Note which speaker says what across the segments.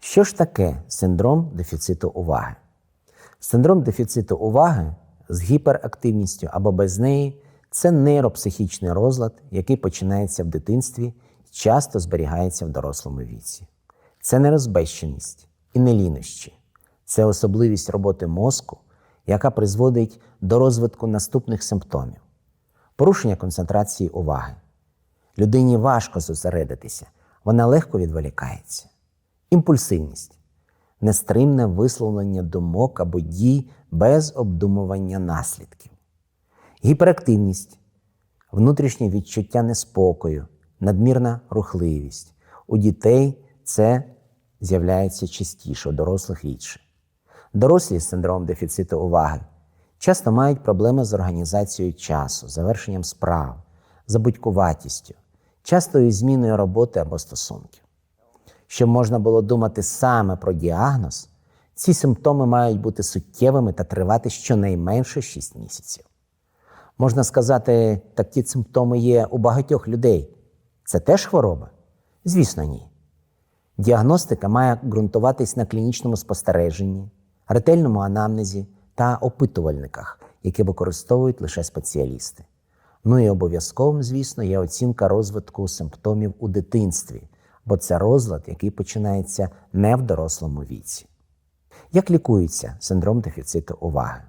Speaker 1: Що ж таке синдром дефіциту уваги? Синдром дефіциту уваги з гіперактивністю або без неї це нейропсихічний розлад, який починається в дитинстві і часто зберігається в дорослому віці. Це не розбещеність і не лінощі. Це особливість роботи мозку, яка призводить до розвитку наступних симптомів: порушення концентрації уваги. Людині важко зосередитися, вона легко відволікається. Імпульсивність нестримне висловлення думок або дій без обдумування наслідків. Гіперактивність внутрішнє відчуття неспокою, надмірна рухливість. У дітей це з'являється частіше, у дорослих рідше. Дорослі з синдромом дефіциту уваги часто мають проблеми з організацією часу, завершенням справ, забудькуватістю, частою зміною роботи або стосунків. Щоб можна було думати саме про діагноз, ці симптоми мають бути суттєвими та тривати щонайменше 6 місяців. Можна сказати, так ті симптоми є у багатьох людей. Це теж хвороба? Звісно, ні. Діагностика має ґрунтуватись на клінічному спостереженні, ретельному анамнезі та опитувальниках, які використовують лише спеціалісти. Ну і обов'язковим, звісно, є оцінка розвитку симптомів у дитинстві, бо це розлад, який починається не в дорослому віці. Як лікується синдром дефіциту уваги?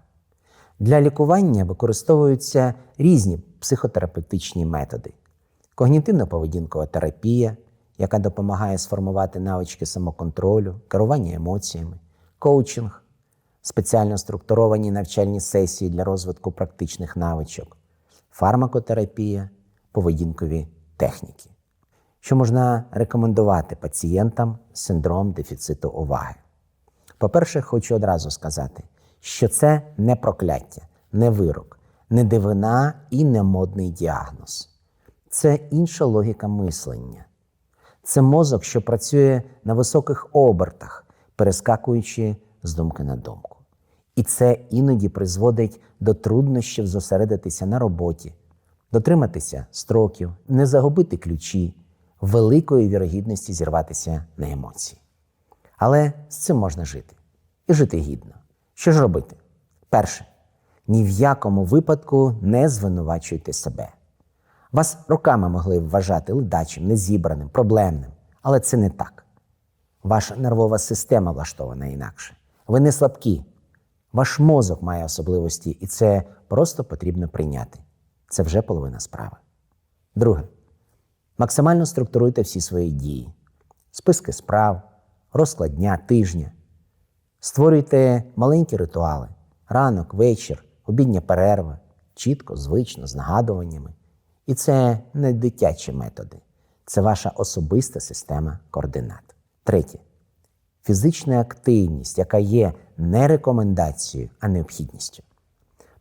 Speaker 1: Для лікування використовуються різні психотерапевтичні методи: когнітивно-поведінкова терапія, яка допомагає сформувати навички самоконтролю, керування емоціями, коучинг, спеціально структуровані навчальні сесії для розвитку практичних навичок, фармакотерапія, поведінкові техніки. Що можна рекомендувати пацієнтам з синдромом дефіциту уваги? По-перше, хочу одразу сказати, що це не прокляття, не вирок, не дивина і не модний діагноз. Це інша логіка мислення. Це мозок, що працює на високих обертах, перескакуючи з думки на думку. І це іноді призводить до труднощів зосередитися на роботі, дотриматися строків, не загубити ключі, великої вірогідності зірватися на емоції. Але з цим можна жити і жити гідно. Що ж робити? Перше, ні в якому випадку не звинувачуйте себе. Вас роками могли вважати ледачим, незібраним, проблемним, але це не так. Ваша нервова система влаштована інакше. Ви не слабкі. Ваш мозок має особливості, і це просто потрібно прийняти. Це вже половина справи. Друге, максимально структуруйте всі свої дії, списки справ, розклад дня, тижня. Створюйте маленькі ритуали: ранок, вечір, обідня перерва, чітко, звично, з нагадуваннями. І це не дитячі методи, це ваша особиста система координат. Третє фізична активність, яка є не рекомендацією, а необхідністю.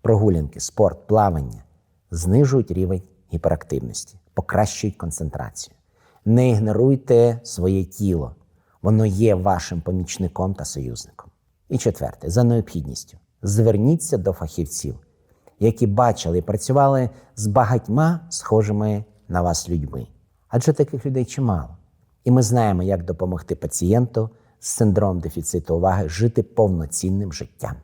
Speaker 1: Прогулянки, спорт, плавання знижують рівень гіперактивності, покращують концентрацію. Не ігноруйте своє тіло, воно є вашим помічником та союзником. І четверте, за необхідністю, зверніться до фахівців, які бачили і працювали з багатьма схожими на вас людьми. Адже таких людей чимало. І ми знаємо, як допомогти пацієнту з синдромом дефіциту уваги жити повноцінним життям.